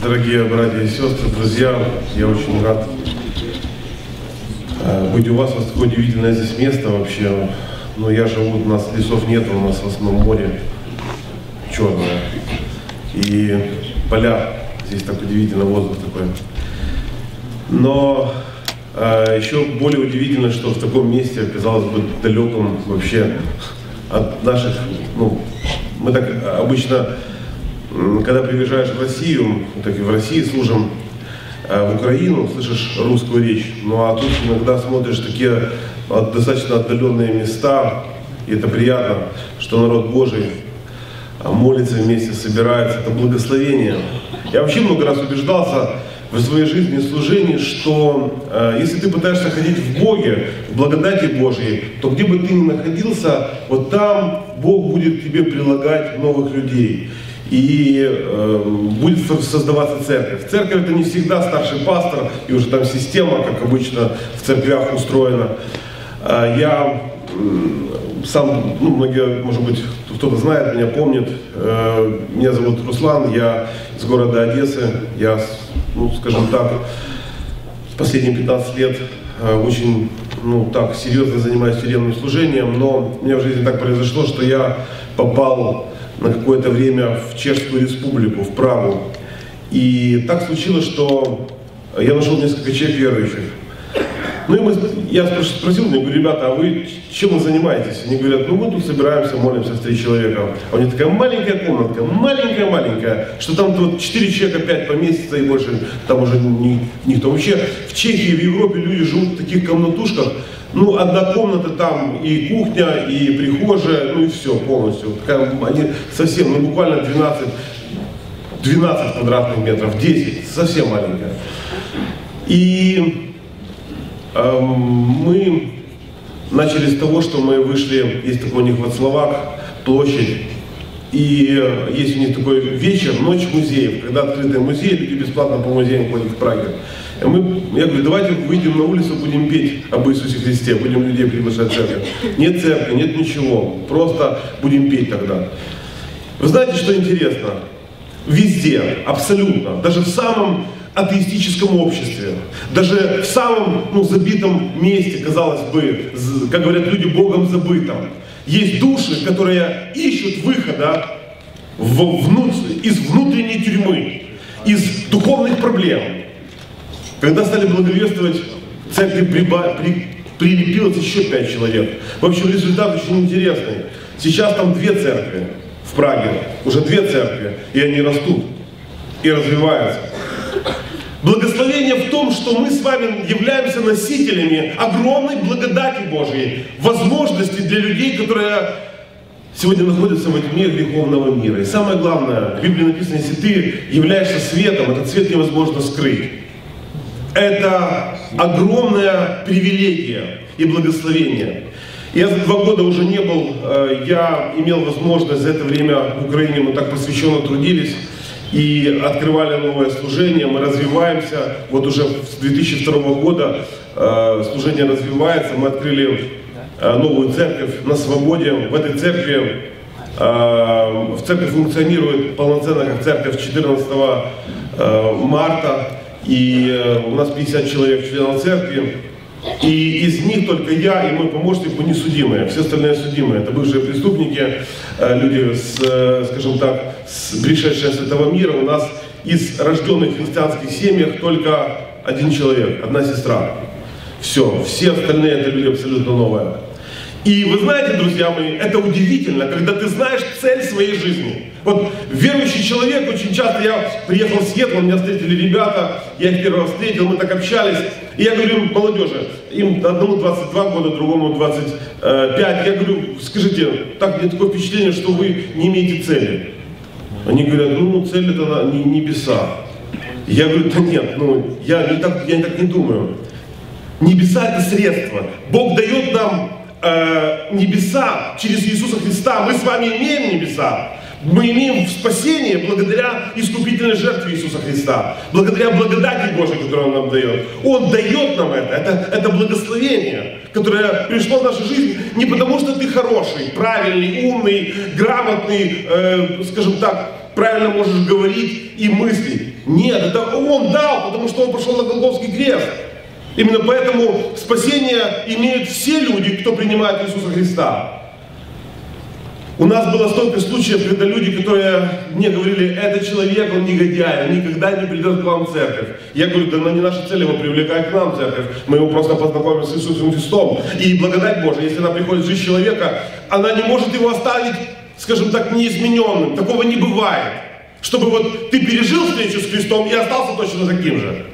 Дорогие братья и сестры, друзья, я очень рад э, быть у вас. У вас такое удивительное здесь место вообще. Но я живу, у нас лесов нет, у нас в основном море черное. И поля, здесь так удивительно, воздух такой. Но э, еще более удивительно, что в таком месте, казалось бы, далеком вообще от наших, ну, мы так обычно когда приезжаешь в Россию, так и в России служим, э, в Украину, слышишь русскую речь, ну а тут иногда смотришь такие достаточно отдаленные места, и это приятно, что народ Божий а, молится вместе, собирается, это благословение. Я вообще много раз убеждался в своей жизни и служении, что э, если ты пытаешься ходить в Боге, в благодати Божьей, то где бы ты ни находился, вот там Бог будет тебе прилагать новых людей и э, будет создаваться церковь. Церковь это не всегда старший пастор и уже там система, как обычно в церквях устроена. Э, я э, сам, ну, многие, может быть, кто-то знает меня, помнит. Э, меня зовут Руслан, я из города Одессы. Я, ну, скажем так, последние 15 лет э, очень ну, так серьезно занимаюсь тюремным служением, но у меня в жизни так произошло, что я попал на какое-то время в Чешскую республику, в Прагу. И так случилось, что я нашел несколько человек верующих. Ну и мы, я спросил, мне говорю, ребята, а вы чем вы занимаетесь? Они говорят, ну мы тут собираемся, молимся с три человека. А у них такая маленькая комнатка, маленькая-маленькая, что там вот четыре человека, пять поместится и больше там уже ни, никто. Вообще в Чехии, в Европе люди живут в таких комнатушках, ну, одна комната там, и кухня, и прихожая, ну и все полностью. Такая, они совсем, ну буквально 12, 12 квадратных метров, 10, совсем маленькая. И э, мы начали с того, что мы вышли, есть такой у них Вацлавак, площадь, и есть у них такой вечер, ночь музеев, когда открытый музей, люди бесплатно по музеям ходят в Праге. Мы, я говорю, давайте выйдем на улицу, будем петь об Иисусе Христе, будем людей приглашать в церковь. Нет церкви, нет ничего, просто будем петь тогда. Вы знаете, что интересно? Везде, абсолютно, даже в самом атеистическом обществе, даже в самом ну, забитом месте, казалось бы, как говорят люди, Богом забытом, есть души, которые ищут выхода в, внутрь, из внутренней тюрьмы, из духовных проблем. Когда стали благовествовать, церкви приба, при, прилепилось еще пять человек. В общем, результат очень интересный. Сейчас там две церкви в Праге, уже две церкви, и они растут и развиваются. Благословение в том, что мы с вами являемся носителями огромной благодати Божьей, возможности для людей, которые сегодня находятся во тьме греховного мира. И самое главное, в Библии написано, если ты являешься светом, этот свет невозможно скрыть. Это огромная привилегия и благословение. Я за два года уже не был, э, я имел возможность за это время в Украине, мы так посвященно трудились и открывали новое служение, мы развиваемся. Вот уже с 2002 года э, служение развивается, мы открыли э, новую церковь на свободе. В этой церкви в церкви функционирует полноценно как церковь 14 марта. И э, у нас 50 человек членов церкви. И из них только я и мой помощник, мы не судимые, все остальные судимые. Это бывшие преступники, э, люди, с, э, скажем так, с, пришедшие с этого мира. У нас из рожденных христианских семьях только один человек, одна сестра. Все, все остальные это люди абсолютно новые. И вы знаете, друзья мои, это удивительно, когда ты знаешь цель своей жизни. Вот верующий человек, очень часто я приехал в Сиэтл, меня встретили ребята, я их первый раз встретил, мы так общались. И я говорю молодежи, им одному 22 года, другому 25. Я говорю, скажите, так, мне такое впечатление, что вы не имеете цели. Они говорят, ну, цель это не небеса. Я говорю, да нет, ну, я не так, я так не думаю. Небеса это средство. Бог дает нам э, небеса через Иисуса Христа. Мы с вами имеем небеса. Мы имеем спасение благодаря искупительной жертве Иисуса Христа, благодаря благодати Божьей, которую Он нам дает. Он дает нам это, это, это благословение, которое пришло в нашу жизнь не потому, что ты хороший, правильный, умный, грамотный, э, скажем так, правильно можешь говорить и мыслить. Нет, это Он дал, потому что Он пошел на Голгофский крест. Именно поэтому спасение имеют все люди, кто принимает Иисуса Христа. У нас было столько случаев, когда люди, которые мне говорили, это человек, он негодяй, он никогда не придет к вам в церковь. Я говорю, да не наша цель его привлекать к нам в церковь. Мы его просто познакомим с Иисусом Христом. И благодать Божия, если она приходит в жизнь человека, она не может его оставить, скажем так, неизмененным. Такого не бывает. Чтобы вот ты пережил встречу с Христом и остался точно таким же.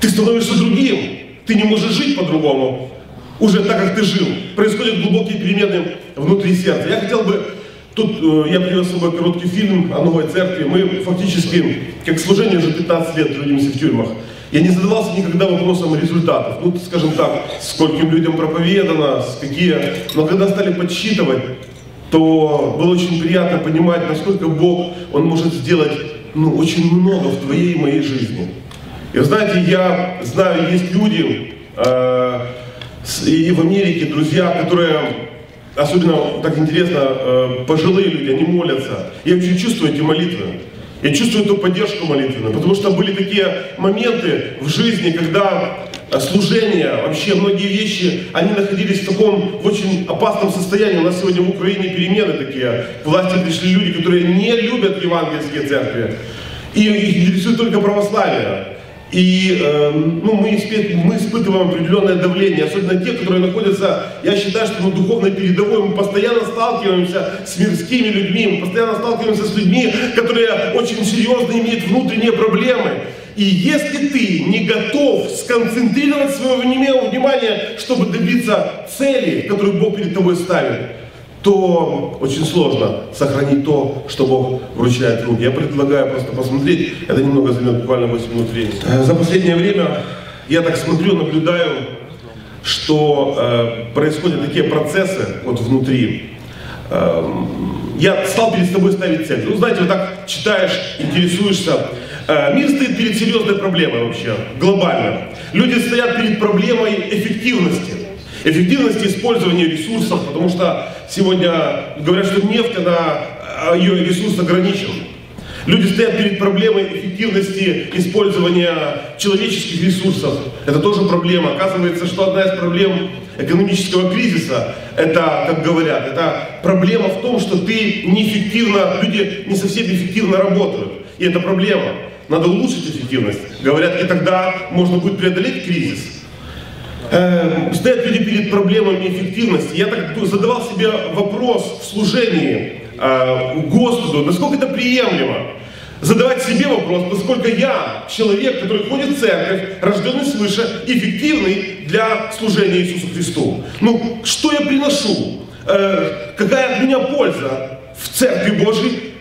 Ты становишься другим. Ты не можешь жить по-другому. Уже так, как ты жил. Происходят глубокие перемены внутри сердца. Я хотел бы Тут э, я привез с собой короткий фильм о новой церкви. Мы фактически, как служение, уже 15 лет трудимся в тюрьмах. Я не задавался никогда вопросом результатов. Ну, скажем так, скольким людям проповедано, с какие... Но когда стали подсчитывать, то было очень приятно понимать, насколько Бог, Он может сделать ну, очень много в твоей и моей жизни. И вы знаете, я знаю, есть люди э, и в Америке, друзья, которые особенно так интересно, э, пожилые люди, они молятся. Я очень чувствую эти молитвы. Я чувствую эту поддержку молитвенную, потому что были такие моменты в жизни, когда э, служение, вообще многие вещи, они находились в таком в очень опасном состоянии. У нас сегодня в Украине перемены такие. К власти пришли люди, которые не любят евангельские церкви. И интересует только православие. И э, ну, мы, мы испытываем определенное давление, особенно те, которые находятся, я считаю, что на духовной передовой мы постоянно сталкиваемся с мирскими людьми, мы постоянно сталкиваемся с людьми, которые очень серьезно имеют внутренние проблемы. И если ты не готов сконцентрировать свое внимание, чтобы добиться цели, которую Бог перед тобой ставит, то очень сложно сохранить то, что Бог вручает в руки. Я предлагаю просто посмотреть, это немного займет буквально 8 минут времени. Э, за последнее время я так смотрю, наблюдаю, что э, происходят такие процессы вот внутри. Э, я стал перед собой ставить цель. Ну, знаете, вот так читаешь, интересуешься. Э, мир стоит перед серьезной проблемой вообще, глобально. Люди стоят перед проблемой эффективности эффективности использования ресурсов, потому что сегодня говорят, что нефть, она, а, ее ресурс ограничен. Люди стоят перед проблемой эффективности использования человеческих ресурсов. Это тоже проблема. Оказывается, что одна из проблем экономического кризиса, это, как говорят, это проблема в том, что ты неэффективно, люди не совсем эффективно работают. И это проблема. Надо улучшить эффективность. Говорят, и тогда можно будет преодолеть кризис э, стоят люди перед проблемами эффективности. Я так задавал себе вопрос в служении э, Господу, насколько это приемлемо. Задавать себе вопрос, насколько я, человек, который ходит в церковь, рожденный свыше, эффективный для служения Иисусу Христу. Ну, что я приношу? Э, какая от меня польза в Церкви Божьей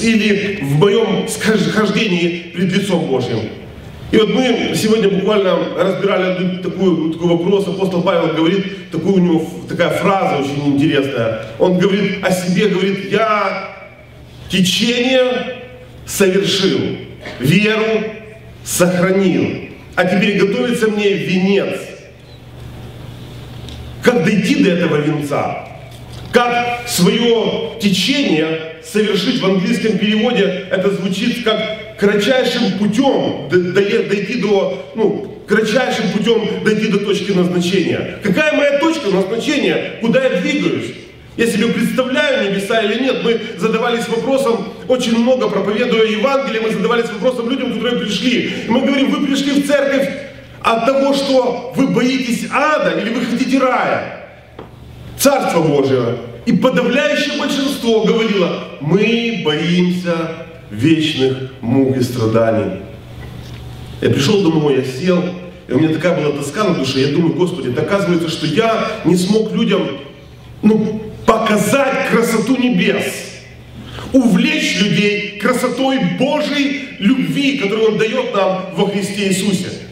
или в моем хождении пред лицом Божьим? И вот мы сегодня буквально разбирали такой, такой вопрос, апостол Павел говорит, такую у него такая фраза очень интересная. Он говорит о себе, говорит, я течение совершил, веру сохранил, а теперь готовится мне венец. Как дойти до этого венца? Как свое течение совершить в английском переводе, это звучит как кратчайшим путем дойти до, ну, кратчайшим путем дойти до точки назначения. Какая моя точка назначения? Куда я двигаюсь? Я себе представляю небеса или нет. Мы задавались вопросом, очень много проповедуя Евангелие, мы задавались вопросом людям, которые пришли. И мы говорим, вы пришли в церковь от того, что вы боитесь ада или вы хотите рая? Царство Божьего. И подавляющее большинство говорило, мы боимся вечных мук и страданий. Я пришел домой, я сел, и у меня такая была тоска на душе. Я думаю, Господи, это что я не смог людям ну, показать красоту небес, увлечь людей красотой Божьей любви, которую Он дает нам во Христе Иисусе.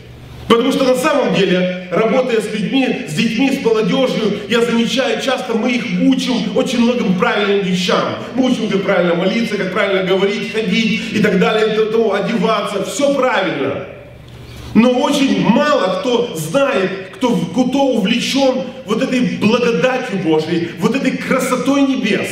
Потому что на самом деле, работая с людьми, с детьми, с молодежью, я замечаю, часто мы их учим очень многим правильным вещам. Мы учим, как правильно молиться, как правильно говорить, ходить и так далее, то, то, одеваться. Все правильно. Но очень мало кто знает, кто, кто увлечен вот этой благодатью Божьей, вот этой красотой небес,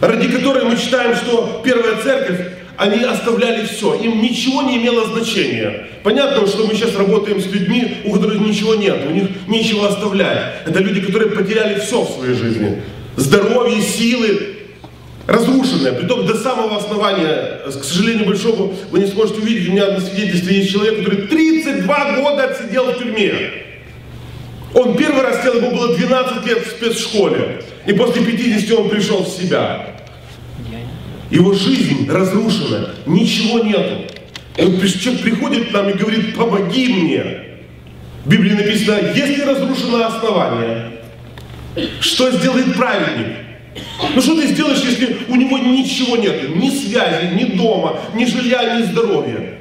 ради которой мы читаем, что первая церковь они оставляли все, им ничего не имело значения. Понятно, что мы сейчас работаем с людьми, у которых ничего нет, у них нечего оставлять. Это люди, которые потеряли все в своей жизни. Здоровье, силы, разрушенное, притом до самого основания, к сожалению большому, вы не сможете увидеть, у меня на свидетельстве есть человек, который 32 года отсидел в тюрьме. Он первый раз сел, ему было 12 лет в спецшколе, и после 50 он пришел в себя. Его жизнь разрушена, ничего нету. Вот человек приходит к нам и говорит, помоги мне. В Библии написано, если разрушено основание, что сделает праведник? Ну что ты сделаешь, если у него ничего нет, ни связи, ни дома, ни жилья, ни здоровья?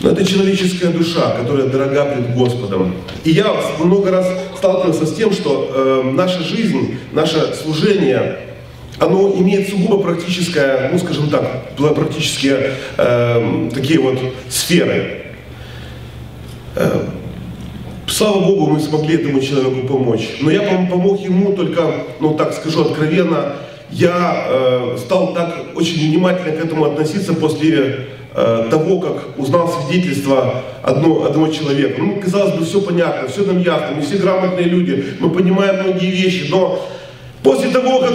Но это человеческая душа, которая дорога пред Господом. И я много раз сталкивался с тем, что э, наша жизнь, наше служение, оно имеет сугубо практическое, ну скажем так, практические э, такие вот сферы. Э, слава Богу, мы смогли этому человеку помочь. Но я помог ему только, ну так скажу откровенно, я э, стал так очень внимательно к этому относиться после э, того, как узнал свидетельство одно, одного человека. Ну, казалось бы, все понятно, все нам ясно, мы все грамотные люди, мы понимаем многие вещи, но После того, как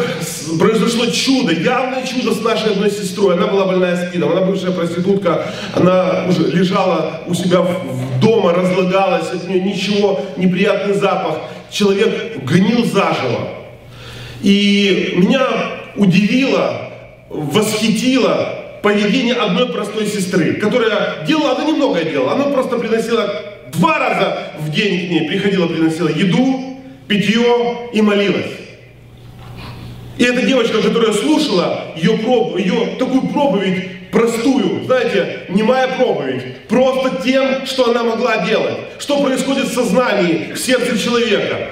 произошло чудо, явное чудо с нашей одной сестрой, она была больная спидом, она бывшая проститутка, она уже лежала у себя дома, разлагалась, от нее ничего, неприятный запах. Человек гнил заживо. И меня удивило, восхитило поведение одной простой сестры, которая делала, она немногое делала, она просто приносила два раза в день к ней, приходила, приносила еду, питье и молилась. И эта девочка, которая слушала ее, проб, ее такую проповедь простую, знаете, немая проповедь, просто тем, что она могла делать, что происходит в сознании, в сердце человека.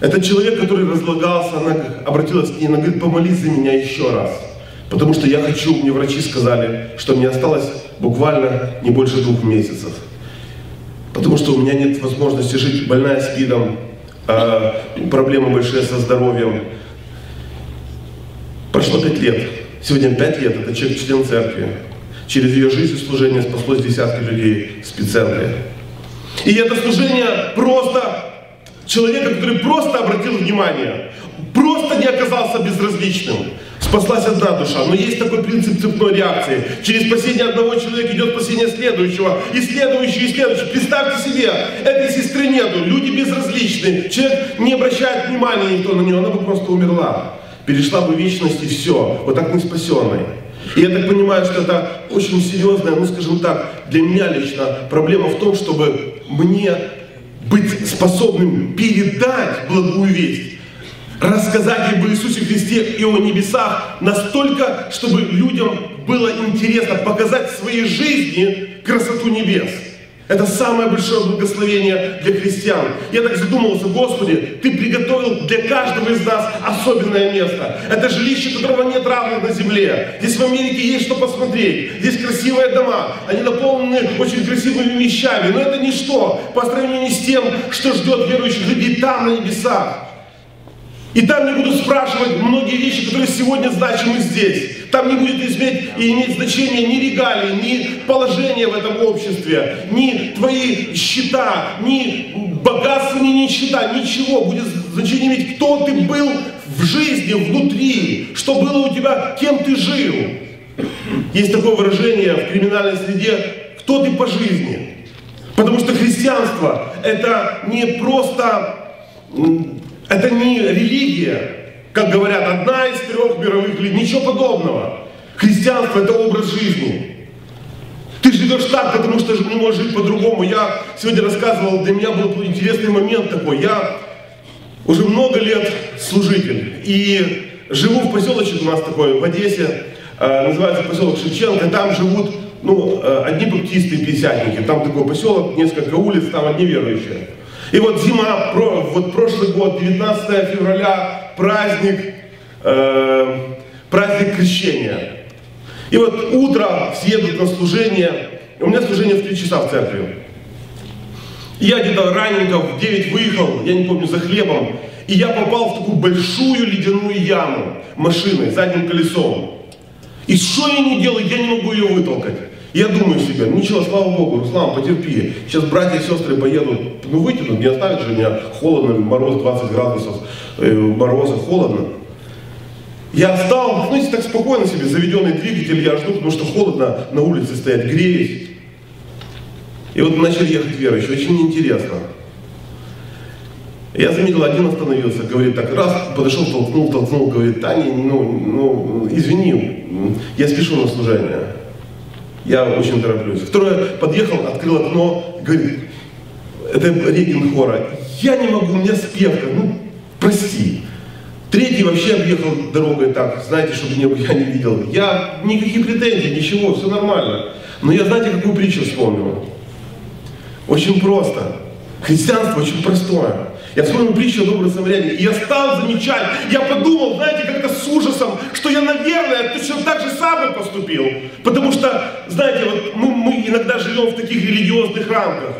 Этот человек, который разлагался, она обратилась к ней, она говорит, помолись за меня еще раз. Потому что я хочу, мне врачи сказали, что мне осталось буквально не больше двух месяцев. Потому что у меня нет возможности жить, больная спидом, э, проблемы большие со здоровьем. Прошло пять лет. Сегодня пять лет. Это человек член церкви. Через ее жизнь и служение спаслось десятки людей в спеццентре. И это служение просто человека, который просто обратил внимание, просто не оказался безразличным. Спаслась одна душа, но есть такой принцип цепной реакции. Через спасение одного человека идет спасение следующего, и следующий, и следующий. Представьте себе, этой сестры нету, люди безразличны, человек не обращает внимания никто на нее, она бы просто умерла перешла бы вечность и все, вот так не спасенной. И я так понимаю, что это очень серьезная, ну скажем так, для меня лично проблема в том, чтобы мне быть способным передать благую весть, рассказать об Иисусе Христе и о небесах настолько, чтобы людям было интересно показать в своей жизни красоту небес. Это самое большое благословение для христиан. Я так задумался, Господи, Ты приготовил для каждого из нас особенное место. Это жилище, которого нет равных на земле. Здесь в Америке есть что посмотреть. Здесь красивые дома. Они наполнены очень красивыми вещами. Но это ничто по сравнению с тем, что ждет верующих людей там, на небесах. И там не будут спрашивать многие вещи, которые сегодня значимы здесь. Там не будет иметь, и иметь значения ни регалии, ни положение в этом обществе, ни твои счета, ни богатство, ни нищета, ничего. Будет значение иметь, кто ты был в жизни, внутри, что было у тебя, кем ты жил. Есть такое выражение в криминальной среде, кто ты по жизни. Потому что христианство это не просто это не религия, как говорят, одна из трех мировых религий, ничего подобного. Христианство – это образ жизни. Ты живешь так, потому что не можешь жить по-другому. Я сегодня рассказывал, для меня был интересный момент такой. Я уже много лет служитель. И живу в поселочек у нас такой, в Одессе, э, называется поселок Шевченко. Там живут ну, э, одни баптисты и пятидесятники. Там такой поселок, несколько улиц, там одни верующие. И вот зима, вот прошлый год, 19 февраля, праздник, э, праздник крещения. И вот утро все едут на служение, у меня служение в 3 часа в церкви. я где-то раненько в 9 выехал, я не помню, за хлебом, и я попал в такую большую ледяную яму машиной, задним колесом. И что я не делаю, я не могу ее вытолкать. Я думаю себе, ну ничего, слава Богу, Руслан, потерпи. Сейчас братья и сестры поедут, ну вытянут, не оставят же меня холодно, мороз 20 градусов, э, мороза, холодно. Я встал, ну, если так спокойно себе, заведенный двигатель, я жду, потому что холодно на улице стоять, греюсь. И вот начали ехать верующие, очень интересно. Я заметил, один остановился, говорит так, раз, подошел, толкнул, толкнул, говорит, Таня, ну, ну, извини, я спешу на служение. Я очень тороплюсь. Второе, подъехал, открыл окно, говорит, это Регин хора, я не могу, у меня спевка, ну, прости. Третий вообще объехал дорогой так, знаете, чтобы я не видел. Я никаких претензий, ничего, все нормально. Но я, знаете, какую притчу вспомнил? Очень просто. Христианство очень простое. Я вспомнил притчу о добром самаряне, и я стал замечать, я подумал, знаете, как-то с ужасом, что я, наверное, точно так же самое поступил. Потому что, знаете, вот мы, мы иногда живем в таких религиозных рамках.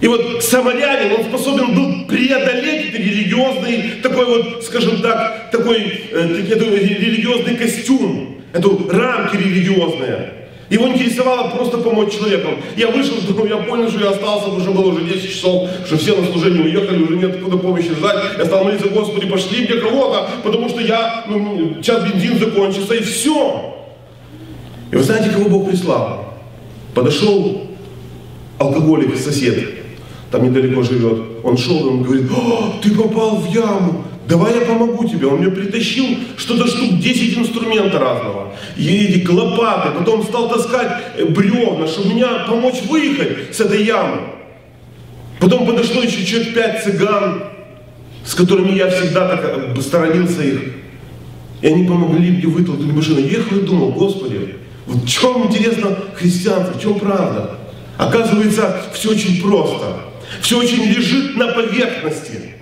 И вот самарянин, он способен был преодолеть религиозный, такой вот, скажем так, такой э, религиозный костюм, эту рамки религиозные. Его интересовало просто помочь человеку. Я вышел, ну, я понял, что я остался, уже было уже 10 часов, что все на служение уехали, уже нет откуда помощи ждать. Я стал молиться, Господи, пошли мне кого-то, потому что я, ну, сейчас бензин закончится, и все. И вы знаете, кого Бог прислал? Подошел алкоголик, сосед, там недалеко живет. Он шел, и он говорит, О, ты попал в яму давай я помогу тебе. Он мне притащил что-то штук 10 инструмента разного. И лопаты, потом стал таскать э, бревна, чтобы меня помочь выехать с этой ямы. Потом подошло еще человек пять цыган, с которыми я всегда так э, сторонился их. И они помогли мне вытолкнуть машину. Ехал и думал, Господи, в чем интересно христианство, в чем правда? Оказывается, все очень просто. Все очень лежит на поверхности.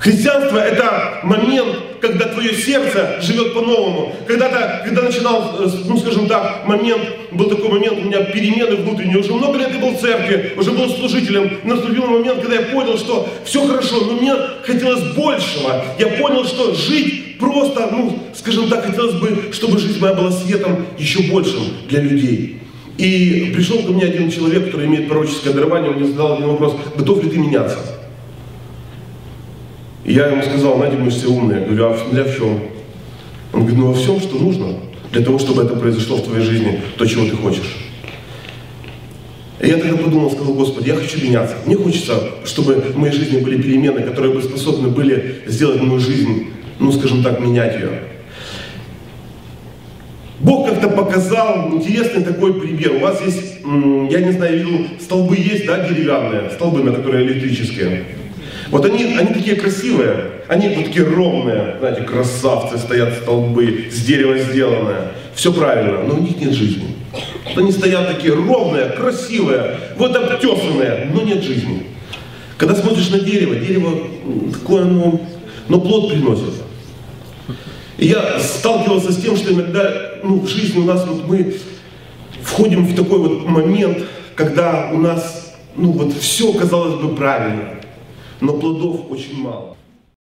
Христианство – это момент, когда твое сердце живет по-новому. Когда-то, когда начинал, э, ну скажем так, момент, был такой момент, у меня перемены внутренние, уже много лет я был в церкви, уже был служителем. Наступил момент, когда я понял, что все хорошо, но мне хотелось большего. Я понял, что жить просто, ну, скажем так, хотелось бы, чтобы жизнь моя была светом еще большим для людей. И пришел ко мне один человек, который имеет пророческое дарование, он мне задал один вопрос, готов ли ты меняться? И я ему сказал, Надя, мы все умные. Я говорю, а для чем? Он говорит, ну во всем, что нужно, для того, чтобы это произошло в твоей жизни, то, чего ты хочешь. И я тогда подумал, сказал, Господи, я хочу меняться. Мне хочется, чтобы в моей жизни были перемены, которые бы способны были сделать мою жизнь, ну, скажем так, менять ее. Бог как-то показал интересный такой пример. У вас есть, я не знаю, видел, столбы есть, да, деревянные, столбы, на которые электрические. Вот они, они такие красивые, они вот такие ровные, знаете, красавцы, стоят столбы, с дерева сделанное. Все правильно, но у них нет жизни. Вот они стоят такие ровные, красивые, вот обтесанные, но нет жизни. Когда смотришь на дерево, дерево такое, ну, но плод приносит. И я сталкивался с тем, что иногда ну, в жизни у нас вот мы входим в такой вот момент, когда у нас ну вот все казалось бы правильно но плодов очень мало.